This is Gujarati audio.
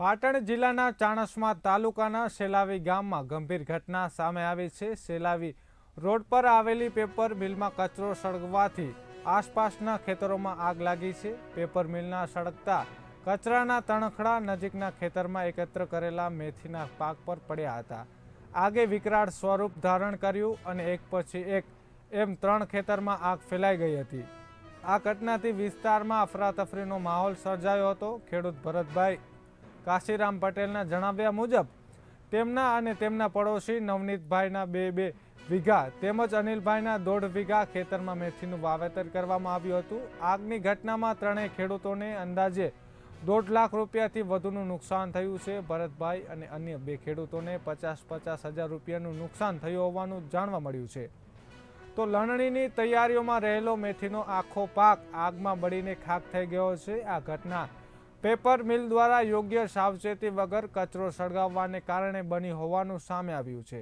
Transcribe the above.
પાટણ જિલ્લાના ચાણસ્મા તાલુકાના સેલાવી ગામમાં ગંભીર ઘટના સામે આવી છે. સેલાવી રોડ પર આવેલી પેપર મિલમાં કચરો સળગવાથી આસપાસના ખેતરોમાં આગ લાગી છે. પેપર મિલના સળગતા કચરાના તણખડા નજીકના ખેતરમાં એકત્ર કરેલા મેથીના પાક પર પડ્યા હતા. આગે વિકરાળ સ્વરૂપ ધારણ કર્યું અને એક પછી એક એમ ત્રણ ખેતરમાં આગ ફેલાઈ ગઈ હતી. આ ઘટનાથી વિસ્તારમાં અફરાતફરીનો માહોલ સર્જાયો હતો. ખેડૂત ભરતભાઈ કાશીરામ પટેલના જણાવ્યા મુજબ, તેમના અને તેમના પડોશી નવનીતભાઈના બે બે વીઘા તેમજ અનિલભાઈના દોઢ વીઘા ખેતરમાં મેથીનું વાવેતર કરવામાં આવ્યું હતું. આગની ઘટનામાં ત્રણેય ખેડૂતોને અંદાજે દોઢ લાખ રૂપિયાથી વધુનું નુકસાન થયું છે. ભરતભાઈ અને અન્ય બે ખેડૂતોને પચાસ પચાસ હજાર રૂપિયાનું નુકસાન થયું હોવાનું જાણવા મળ્યું છે. તો લણણીની તૈયારીઓમાં રહેલો મેથીનો આખો પાક આગમાં બળીને ખાક થઈ ગયો છે. આ ઘટના પેપર મિલ દ્વારા યોગ્ય સાવચેતી વગર કચરો સળગાવવાને કારણે બની હોવાનું સામે આવ્યું છે.